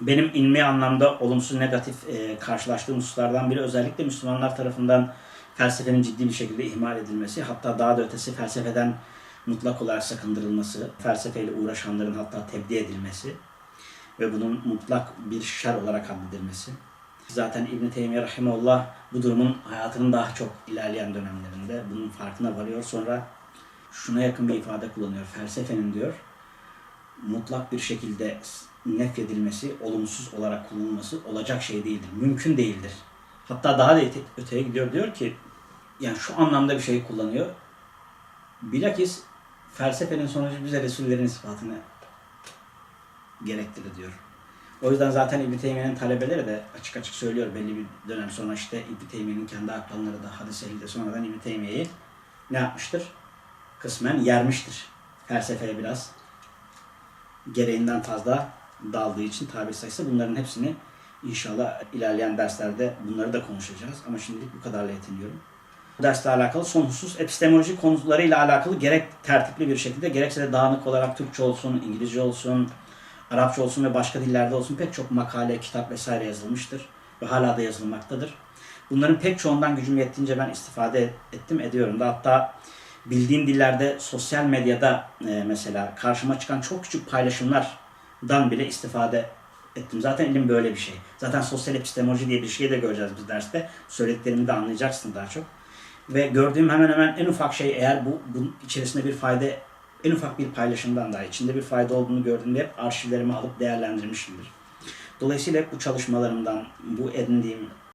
Benim ilmi anlamda olumsuz negatif e, karşılaştığım hususlardan biri özellikle Müslümanlar tarafından felsefenin ciddi bir şekilde ihmal edilmesi, hatta daha da ötesi felsefeden mutlak olarak sakındırılması, felsefeyle uğraşanların hatta tebdi edilmesi ve bunun mutlak bir şer olarak addedilmesi. Zaten İbn-i Teymiye Rahimullah bu durumun hayatının daha çok ilerleyen dönemlerinde bunun farkına varıyor. Sonra şuna yakın bir ifade kullanıyor. Felsefenin diyor mutlak bir şekilde nefyedilmesi, olumsuz olarak kullanılması olacak şey değildir. Mümkün değildir. Hatta daha da öte- öteye gidiyor diyor ki yani şu anlamda bir şey kullanıyor. Bilakis felsefenin sonucu bize Resullerin ispatını gerektirir diyor. O yüzden zaten İbn Teymiye'nin talebeleri de açık açık söylüyor belli bir dönem sonra işte İbn Teymiye'nin kendi akranları da hadis ehli sonradan İbn Teymiye'yi ne yapmıştır? Kısmen yermiştir. Felsefeye biraz gereğinden fazla daldığı için tabi sayısı bunların hepsini inşallah ilerleyen derslerde bunları da konuşacağız. Ama şimdilik bu kadarla yetiniyorum. Bu dersle alakalı son husus epistemoloji konularıyla alakalı gerek tertipli bir şekilde gerekse de dağınık olarak Türkçe olsun, İngilizce olsun, Arapça olsun ve başka dillerde olsun pek çok makale, kitap vesaire yazılmıştır ve hala da yazılmaktadır. Bunların pek çoğundan gücüm yettiğince ben istifade ettim, ediyorum da hatta bildiğim dillerde sosyal medyada e, mesela karşıma çıkan çok küçük paylaşımlardan bile istifade ettim. Zaten ilim böyle bir şey. Zaten sosyal epistemoloji diye bir şey de göreceğiz biz derste. Söylediklerimi de anlayacaksın daha çok. Ve gördüğüm hemen hemen en ufak şey eğer bu bunun içerisinde bir fayda en ufak bir paylaşımdan daha içinde bir fayda olduğunu gördüğümde hep arşivlerimi alıp değerlendirmişimdir. Dolayısıyla hep bu çalışmalarımdan, bu edindiğim